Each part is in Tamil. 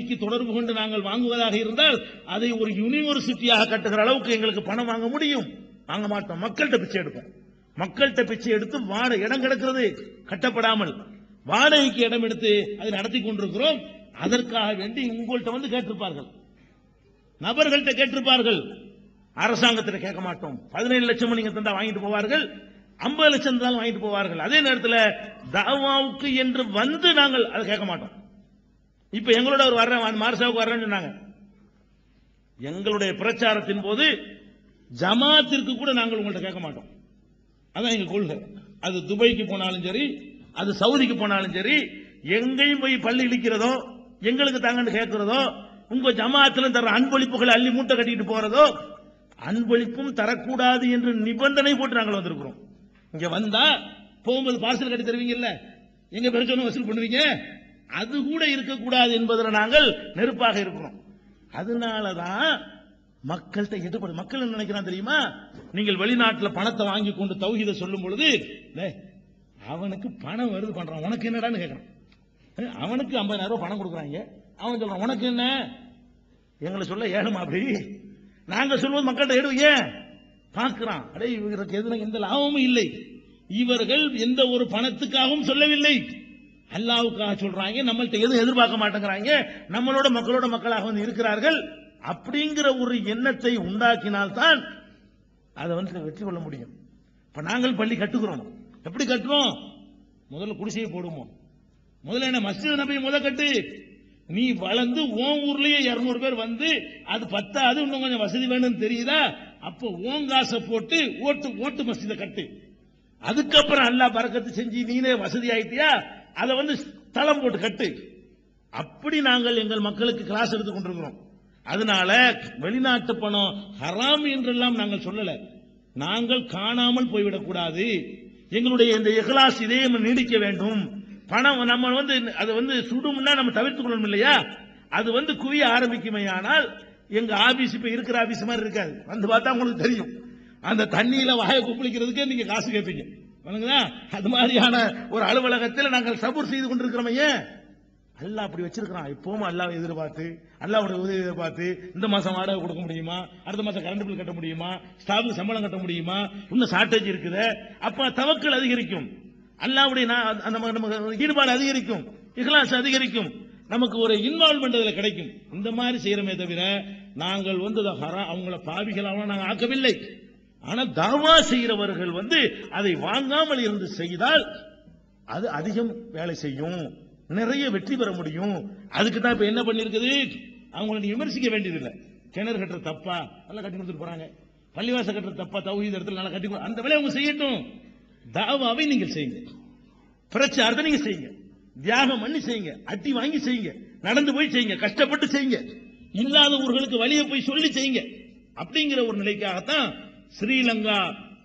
தொடர்பு கொண்டு நாங்கள் வாங்குவதாக இருந்தால் அதை ஒரு யூனிவர்சிட்டியாக கட்டுகிற அளவுக்கு எங்களுக்கு பணம் வாங்க முடியும். வாங்க மாட்டோம். மக்கள்கிட்ட பிச்சை எடுப்போம். மக்கள்கிட்ட பிச்சை எடுத்து வாடகை இடம் கிடக்கிறது. கட்டப்படாமல் வாடகைக்கு இடம் எடுத்து அதை நடத்தி கொண்டிருக்கிறோம். அதற்காக வேண்டி உங்கள்கிட்ட வந்து கேட்டிருப்பார்கள். நபர்கள்ட்ட கேட்டிருப்பார்கள். அரசாங்கத்தில் கேட்க மாட்டோம். பதினேழு லட்சம் நீங்க தந்தா வாங்கிட்டு போவார்கள். ஐம்பது லட்சம் தான் வாங்கிட்டு போவார்கள். அதே நேரத்தில் தாவாவுக்கு என்று வந்து நாங்கள் அதை கேட்க மாட்டோம். இப்ப எங்களோட அவர் வர்றேன் மார்சாவுக்கு வர்றேன்னு சொன்னாங்க. எங்களுடைய பிரச்சாரத்தின் போது ஜமாத்திற்கு கூட நாங்கள் உங்கள்ட்ட கேட்க மாட்டோம். அதான் எங்க கொள்கை. அது துபாய்க்கு போனாலும் சரி அது சவுதிக்கு போனாலும் சரி எங்கேயும் போய் பள்ளி இழிக்கிறதோ எங்களுக்கு தாங்கன்னு கேட்கிறதோ உங்க ஜமாத்துல தர அன்பளிப்புகளை அள்ளி மூட்டை கட்டிட்டு போறதோ அன்பளிப்பும் தரக்கூடாது என்று நிபந்தனை போட்டு நாங்கள் வந்திருக்கிறோம். இங்க வந்தா போகும்போது பார்சல் கட்டி தருவீங்கல்ல? எங்க பெருச்சொன்னு வசூல் பண்ணுவீங்க? அது கூட இருக்கக்கூடாது என்பதில் நாங்கள் நெருப்பாக இருக்கிறோம். அதனாலதான் மக்கள்கிட்ட எதிர்ப்பு மக்கள் என்ன நினைக்கிறான் தெரியுமா? நீங்கள் வெளிநாட்டில் பணத்தை வாங்கி கொண்டு தௌஹீத சொல்லும் பொழுது அவனுக்கு பணம் வருது பண்றான் உனக்கு என்னடான்னு கேட்கறான் அவனுக்கு 50000 ரூபாய் பணம் கொடுக்குறாங்க. அவன் சொல்றான் உனக்கு என்ன? எங்களை சொல்ல ஏழுமா அப்படி? நாங்க சொல்வது மக்கள்கிட்ட ஏன்? பார்க்கிறான். அடே இவருக்கு எதுனா எந்த லாபமும் இல்லை. இவர்கள் எந்த ஒரு பணத்துக்காகவும் சொல்லவில்லை. அல்லாவுக்காக சொல்றாங்க நம்மள்ட்ட எதுவும் எதிர்பார்க்க மாட்டேங்கிறாங்க நம்மளோட மக்களோட மக்களாக வந்து இருக்கிறார்கள். அப்படிங்கிற ஒரு எண்ணத்தை உண்டாக்கினால்தான் அதை வந்து வெற்றி கொள்ள முடியும். இப்ப நாங்கள் பள்ளி கட்டுக்கிறோம் எப்படி கட்டுறோம் முதல்ல குடிசையை போடுவோம். முதல்ல என்ன மஸ்ஜித் நபி முத கட்டு. நீ வளர்ந்து உன் ஊர்லயே 200 பேர் வந்து அது பத்தாது இன்னும் கொஞ்சம் வசதி வேணும்னு தெரியுதா? அப்போ ஓன் காசை போட்டு ஓட்டு ஓட்டு மஸ்ஜிதை கட்டு. அதுக்கப்புறம் அல்லா பறக்கத்து செஞ்சு நீனே வசதி ஆயிட்டியா? அதை வந்து தளம் போட்டு கட்டு. அப்படி நாங்கள் எங்கள் மக்களுக்கு கிளாஸ் எடுத்துக் கொண்டிருக்கிறோம். அதனால வெளிநாட்டு பணம் ஹராம் என்றெல்லாம் நாங்கள் சொல்லல. நாங்கள் காணாமல் போய்விடக் கூடாது எங்களுடைய இந்த இஹ்லாஸ் இதயம் நீடிக்க வேண்டும். பணம் நம்ம வந்து அது வந்து சுடும்னா நம்ம தவிர்த்துக் கொள்ளணும் இல்லையா? அது வந்து குவிய ஆரம்பிக்குமையானால் எங்க ஆபீஸ் இப்ப இருக்கிற ஆபீஸ் மாதிரி இருக்காது. வந்து பார்த்தா உங்களுக்கு தெரியும். அந்த தண்ணியில வாயை குப்பளிக்கிறதுக்கே நீங்க காசு கேட்பீங்க வணங்குதா? அது மாதிரியான ஒரு அலுவலகத்தில் நாங்கள் சபூர் செய்து கொண்டிருக்கிறோம் ஏன் அப்படி வச்சிருக்கிறான். இப்பவும் அல்லா எதிர்பார்த்து அல்லாஹ்வுடைய உதவி எதிர்பார்த்து இந்த மாசம் வாடகை கொடுக்க முடியுமா? அடுத்த மாசம் கரண்ட் பில் கட்ட முடியுமா? ஸ்டாஃபுக்கு சம்பளம் கட்ட முடியுமா? இன்னும் ஷார்டேஜ் இருக்குது. அப்ப தவக்கல் அதிகரிக்கும். அல்லாவுடைய அந்த ஈடுபாடு அதிகரிக்கும். இஹ்லாஸ் அதிகரிக்கும். நமக்கு ஒரு இன்வால்மெண்ட் அதில் கிடைக்கும். இந்த மாதிரி செய்யறமே தவிர நாங்கள் வந்து அதை ஹரா அவங்கள பாவிகளாக நாங்கள் ஆக்கவில்லை. ஆனால் தாவா செய்கிறவர்கள் வந்து அதை வாங்காமல் இருந்து செய்தால் அது அதிகம் வேலை செய்யும். நிறைய வெற்றி பெற முடியும். அதுக்கு தான் இப்ப என்ன பண்ணிருக்குது அவங்கள நீ விமர்சிக்க வேண்டியதில்லை. கிணறு கட்டுற தப்பா? நல்லா கட்டி கொடுத்துட்டு போறாங்க. பள்ளிவாசல் கட்டுற தப்பா? தௌஹீத் இடத்துல நல்லா கட்டி கொடு- அந்த வேலையை அவங்க செய்யட்டும். தாவாவை நீங்கள் செய்யுங்க. பிரச்சாரத்தை நீங்க செய்யுங்க. தியாகம் பண்ணி செய்யுங்க. அட்டி வாங்கி செய்யுங்க. நடந்து போய் செய்யுங்க. கஷ்டப்பட்டு செய்யுங்க. இல்லாத ஊர்களுக்கு வழியை போய் சொல்லி செய்யுங்க. அப்படிங்கிற ஒரு நிலைக்காகத்தான் ஸ்ரீலங்கா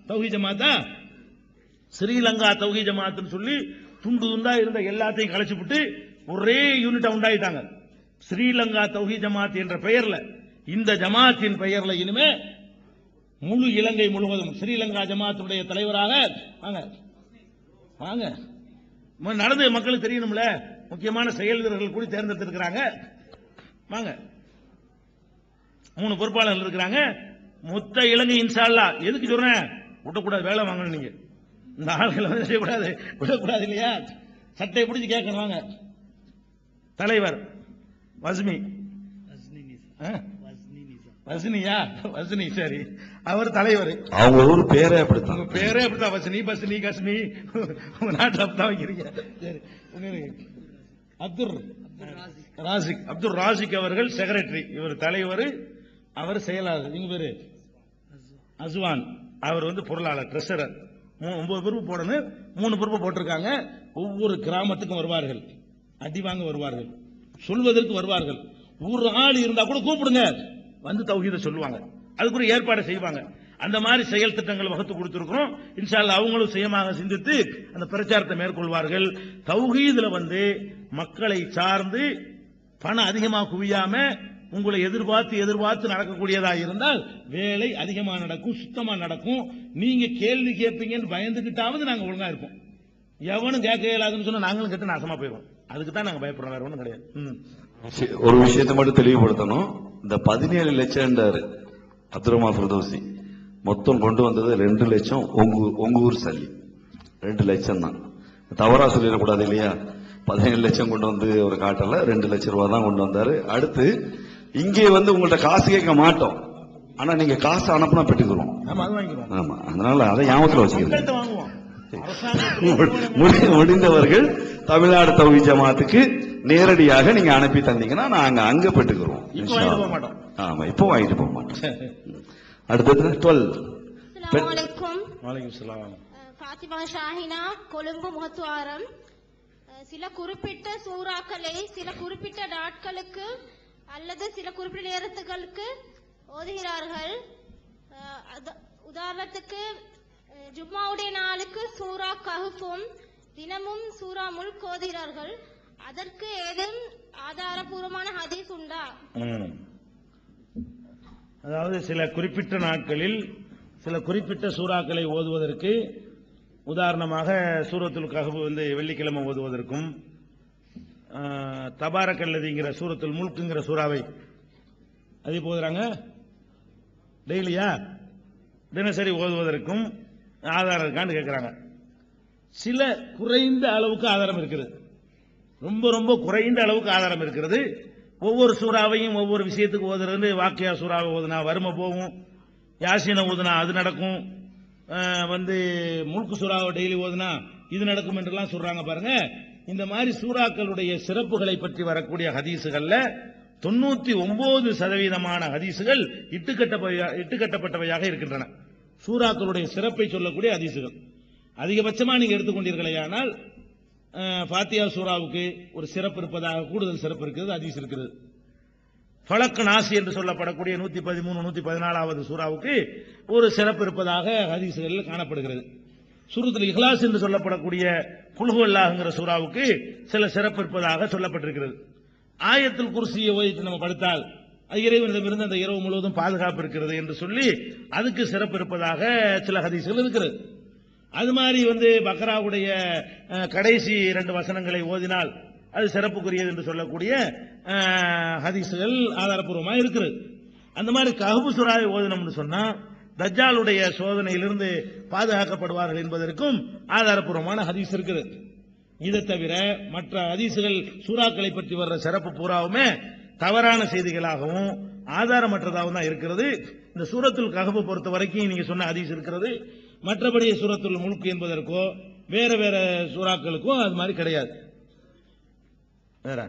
தௌஹி ஜமாத்தா ஸ்ரீலங்கா தௌஹி ஜமாத்துன்னு சொல்லி துண்டு துண்டா இருந்த எல்லாத்தையும் கலைச்சுவிட்டு ஒரே யூனிட்டா உண்டாயிட்டாங்க. ஸ்ரீலங்கா தௌஹி ஜமாத் என்ற பெயர்ல இந்த ஜமாத்தின் பெயர்ல இனிமே முழு இலங்கை முழுவதும் ஸ்ரீலங்கா ஜமாத்துடைய தலைவராக வாங்க. வாங்க. நடந்து மக்களுக்கு தெரியணும்ல? முக்கியமான செயல் கூட தேர்ந்தெடுத்திருக்கிறாங்க. வாங்க. மூணு பொறுப்பாளர்கள் இருக்கிறாங்க. மொத்த இலங்கை இன்ஷால்லா எதுக்கு சொல்றேன் விடக்கூடாது வேலை வாங்கணும் நீங்க. இந்த ஆள்களை வந்து செய்யக்கூடாது. விடக்கூடாது இல்லையா? சட்டையை பிடிச்சு கேட்கணும் வாங்க. தலைவர் வஸ்மி ஆ? வஸ்னியா வஸ்னி சரி. அவர் தலைவர். அவங்க ஊர் பேரே அப்படித்தான். உங்க பேரே அப்படித்தான். வசனி பஸ்னி கஸ்மி உங்க நாட்டில் அப்படித்தான் வைக்கிறீங்க. சரி அப்துல் ராசிக் அப்துல் ராசிக் அவர்கள் செக்ரட்டரி இவர் தலைவர் அவர் செயலாளர். இங்க பேரு அஸ்வான் அவர் வந்து பொருளாளர் ட்ரெஷரர் ஒன்பது பொறுப்பு போடணும் மூணு பொறுப்பு போட்டிருக்காங்க. ஒவ்வொரு கிராமத்துக்கும் வருவார்கள். அடி வாங்க வருவார்கள். சொல்வதற்கு வருவார்கள். ஒரு ஆள் இருந்தா கூட கூப்பிடுங்க. வந்து தௌஹீத சொல்லுவாங்க. அதுக்கு ஒரு ஏற்பாடு செய்வாங்க. அந்த மாதிரி செயல் திட்டங்கள் வகுத்து கொடுத்திருக்கிறோம். இன்ஷால்லா அவங்களும் சுயமாக சிந்தித்து அந்த பிரச்சாரத்தை மேற்கொள்வார்கள். தௌஹீதுல வந்து மக்களை சார்ந்து பணம் அதிகமாக குவியாம உங்களை எதிர்பார்த்து எதிர்பார்த்து நடக்கக்கூடியதா இருந்தால் வேலை அதிகமாக நடக்கும் சுத்தமாக நடக்கும். நீங்க கேள்வி கேட்பீங்கன்னு பயந்துகிட்டாவது நாங்கள் ஒழுங்கா இருப்போம். எவனும் கேட்க இயலாதுன்னு சொன்னா நாங்களும் கேட்டு நாசமா போயிடும் அதுக்கு தான் நாங்க பயப்படுறோம் வேற ஒன்றும் கிடையாது. ஒரு விஷயத்தை மட்டும் தெளிவுபடுத்தணும். இந்த பதினேழு லட்சம்ன்றாரு அப்துரமா ஃபிரதோசி. மொத்தம் கொண்டு வந்தது ரெண்டு லட்சம் உங்க ஊர்- உங்க ஊர் சல்லி. ரெண்டு லட்சம் தான். தவறா சொல்லிடக்கூடாது இல்லையா? பதினேழு லட்சம் கொண்டு வந்து ஒரு காட்டல ரெண்டு லட்சம் ரூபா தான் கொண்டு வந்தாரு. அடுத்து இங்கே வந்து உங்கள்ட்ட காசு கேட்க மாட்டோம். ஆனா நீங்க காசு அனுப்புனா பெற்றுக்கிறோம் ஆமா அது வாங்கிக்கிறோம் ஆமா அதனால அதை ஞாபகத்துல வச்சுக்கிறேன் முடிந்தவர்கள் தமிழ்நாடு தௌஹி ஜமாத்துக்கு நேரடியாக நீங்க அனுப்பி தந்தீங்கன்னா நாங்க அங்க பெற்றுக்கிறோம். ஆமா இப்போ வாங்கிட்டு போக மாட்டோம். அடுத்தது டுவெல். ஃபாத்திமா ஷாஹினா கொழும்பு முகத்துவாரம். சில குறிப்பிட்ட சூறாக்களை சில குறிப்பிட்ட நாட்களுக்கு அல்லது சில குறிப்பிட்ட நேரத்துகளுக்கு ஓதுகிறார்கள். உதாரணத்துக்கு ஜும்மாவுடைய நாளுக்கு சூரா கஹுஃபும் தினமும் சூரா முல்க் ஓதுகிறார்கள். அதற்கு ஏதும் ஆதாரபூர்வமான ஹதீஸ் உண்டா? அதாவது சில குறிப்பிட்ட நாட்களில் சில குறிப்பிட்ட சூறாக்களை ஓதுவதற்கு உதாரணமாக சூரத்துல் கஹபு வந்து வெள்ளிக்கிழமை ஓதுவதற்கும் தபாரக்கல்லதிங்கிற சூரத்தில் முழுக்குங்கிற சூறாவை அது போதுறாங்க? டெய்லியா? தினசரி ஓதுவதற்கும் ஆதாரம் இருக்கான்னு கேட்குறாங்க சில குறைந்த அளவுக்கு ஆதாரம் இருக்கிறது ரொம்ப ரொம்ப குறைந்த அளவுக்கு ஆதாரம் இருக்கிறது ஒவ்வொரு சூறாவையும் ஒவ்வொரு விஷயத்துக்கு ஓதுறது வாக்கியா சூறாவை ஓதுனா வறுமை போகும் யாசினை ஓதுனா அது நடக்கும் வந்து முழுக்கு சூறாவை டெய்லி ஓதுனா இது நடக்கும் என்றெல்லாம் சொல்றாங்க பாருங்க. இந்த மாதிரி சூறாக்களுடைய சிறப்புகளை பற்றி வரக்கூடிய ஹதீசுகள்ல தொண்ணூத்தி ஒன்பது சதவீதமான ஹதீசுகள் இட்டுக்கட்டப்பட்டவையாக இருக்கின்றன. சூறாக்களுடைய சிறப்பை சொல்லக்கூடிய ஹதீசுகள். அதிகபட்சமா நீங்க எடுத்துக்கொண்டீர்களேயானால் பாத்தியா ஃபாத்தியா சூராவுக்கு ஒரு சிறப்பு இருப்பதாக கூடுதல் சிறப்பு இருக்கிறது ஹதீஸ் இருக்கிறது. பழக்க நாசி என்று சொல்லப்படக்கூடிய நூத்தி பதிமூணு நூத்தி பதினாலாவது சூறாவுக்கு ஒரு சிறப்பு இருப்பதாக ஹதீசுகளில் காணப்படுகிறது. சூரத்துல் இஹ்லாஸ் என்று சொல்லப்படக்கூடிய குல்ஹு அல்லாஹ்ங்கிற சூறாவுக்கு சில சிறப்பு இருப்பதாக சொல்லப்பட்டிருக்கிறது. ஆயத்தில் குர்சியை ஓதித்து நம்ம படுத்தால் அது இறைவனிடமிருந்து அந்த இரவு முழுவதும் பாதுகாப்பு இருக்கிறது என்று சொல்லி அதுக்கு சிறப்பு இருப்பதாக சில ஹதீசுகள் இருக்கிறது. அது மாதிரி வந்து பக்ராவுடைய கடைசி இரண்டு வசனங்களை ஓதினால் அது சிறப்புக்குரியது என்று சொல்லக்கூடிய ஹதீசுகள் ஆதாரப்பூர்வமாக இருக்கிறது. அந்த மாதிரி கஹபு சுறாவை ஓதினோம்னு சொன்னா தஜ்ஜாலுடைய சோதனையிலிருந்து பாதுகாக்கப்படுவார்கள் என்பதற்கும் ஆதாரப்பூர்வமான ஹதீஸ் இருக்கிறது. இதை தவிர மற்ற ஹதீசுகள் சூறாக்களை பற்றி வர்ற சிறப்பு பூராவுமே தவறான செய்திகளாகவும் ஆதாரமற்றதாகவும் தான் இருக்கிறது. இந்த சூரத்துல் ககப்பு பொறுத்த வரைக்கும் நீங்க சொன்ன ஹதீஸ் இருக்கிறது. மற்றபடி சூரத்துல் முழுக்கு என்பதற்கோ வேற வேற சூறாக்களுக்கும் அது மாதிரி கிடையாது. வேற?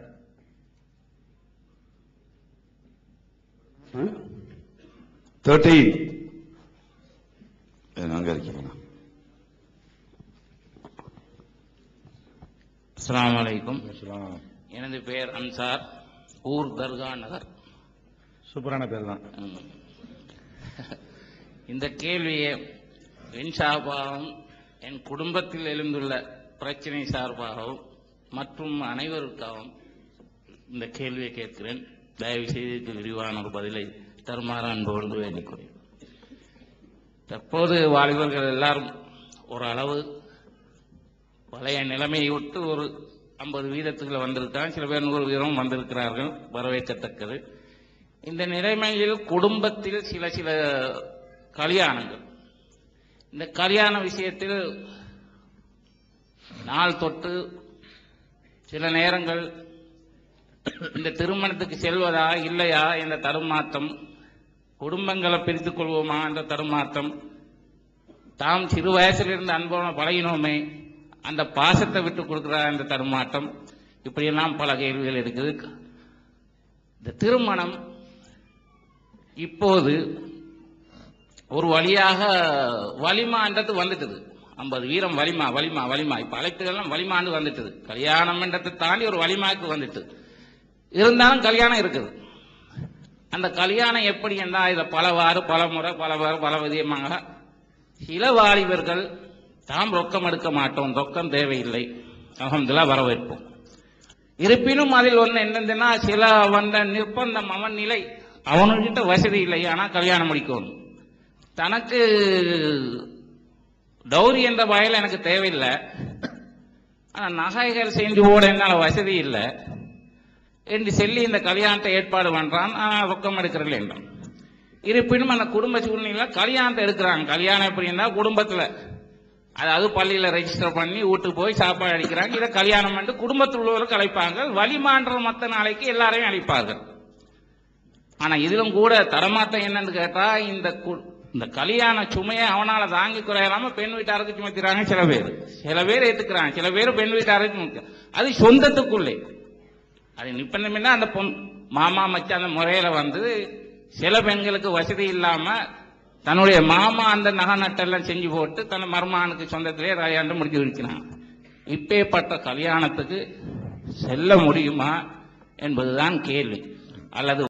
தேர்ட்டீன் இருக்கீங்களா அஸ்ஸலாமு அலைக்கும். எனது பெயர் அன்சார் ஊர் தர்கா நகர். சூப்பரான பேர் தான். இந்த கேள்வியை என் சார்பாகவும் என் குடும்பத்தில் எழுந்துள்ள பிரச்சனை சார்பாகவும் மற்றும் அனைவருக்காகவும் இந்த கேள்வியை கேட்கிறேன். தயவு செய்து விரிவான ஒரு பதிலை தருமாறு அன்போடு வேண்டிக் தற்போது வாலிபர்கள் எல்லாரும் ஒரு அளவு பழைய நிலைமையை விட்டு ஒரு ஐம்பது வீதத்துக்குள்ள வந்திருக்காங்க சில பேர் நூறு வீதம் வந்திருக்கிறார்கள். வரவேற்கத்தக்கது. இந்த நிலைமையில் குடும்பத்தில் சில சில கல்யாணங்கள். இந்த கல்யாண விஷயத்தில் நாள் தொட்டு சில நேரங்கள் இந்த திருமணத்துக்கு செல்வதா இல்லையா என்ற தடுமாற்றம் குடும்பங்களை பிரித்துக் கொள்வோமா என்ற தடுமாற்றம் தாம் சிறு வயசிலிருந்து அன்போன பழகினோமே அந்த பாசத்தை விட்டு கொடுக்குறா என்ற தடுமாற்றம் இப்படியெல்லாம் பல கேள்விகள் இருக்குது இந்த திருமணம் இப்போது ஒரு வழியாக வலிமான்றது வந்துட்டது. ஐம்பது வீரம் வலிமா வலிமா வலிமா. இப்போ அழைப்புகள்லாம் வலிமான்னு வந்துட்டுது. கல்யாணம்ன்றதை தாண்டி ஒரு வலிமாக்கு வந்துட்டு. இருந்தாலும் கல்யாணம் இருக்குது. அந்த கல்யாணம் எப்படி என்றால் இதை பலவாறு பல முறை பலவாறு பல விதமாக சில வாலிபர்கள் தாம் ரொக்கம் எடுக்க மாட்டோம் ரொக்கம் தேவையில்லை. அகமதுல்லா வரவேற்போம். இருப்பினும் அதில் ஒன்று என்னதுன்னா சில வந்த நிர்பந்தம் அவன் நிலை அவனுக்கிட்ட வசதி இல்லை ஆனால் கல்யாணம் முடிக்கணும். தனக்கு டௌரி என்ற வகையில் எனக்கு தேவையில்லை. ஆனால் நகைகள் செஞ்சு போட என்னால் வசதி இல்லை. என்று சொல்லி இந்த கல்யாணத்தை ஏற்பாடு பண்றான். ஆனால் ரொக்கம் எடுக்கிறதில்ல என்றான் இருப்பினும் அந்த குடும்ப சூழ்நிலையில் கல்யாணத்தை எடுக்கிறாங்க. கல்யாணம் எப்படின்னா குடும்பத்தில். அதாவது பள்ளியில் ரெஜிஸ்டர் பண்ணி வீட்டுக்கு போய் சாப்பாடு அடிக்கிறாங்க. இதை கல்யாணம் பண்ணி குடும்பத்தில் உள்ளவர்களுக்கு அழைப்பாங்க. வழிமான்ற மற்ற நாளைக்கு எல்லாரையும் அழைப்பார்கள். ஆனால் இதிலும் கூட தரமாட்டம் என்னன்னு கேட்டால் இந்த கு- இந்த கல்யாண சுமையை அவனால் தாங்கி குறையாம பெண் வீட்டாருக்கு சுமத்திறாங்க சில பேர். சில பேர் ஏற்றுக்கிறாங்க சில பேர் பெண் வீட்டாருக்கு அது சொந்தத்துக்குள்ளே. அது நிப்பந்தம்னா அந்த பொன் மாமா மச்சான் அந்த முறையில் வந்து சில பெண்களுக்கு வசதி இல்லாமல் தன்னுடைய மாமா அந்த நகை நட்டெல்லாம் செஞ்சு போட்டு தன் மருமானுக்கு சொந்தத்திலே கல்யாணம் முடிச்சு வைக்கிறாங்க இப்பேற்பட்ட கல்யாணத்துக்கு செல்ல முடியுமா என்பதுதான் கேள்வி. அல்லது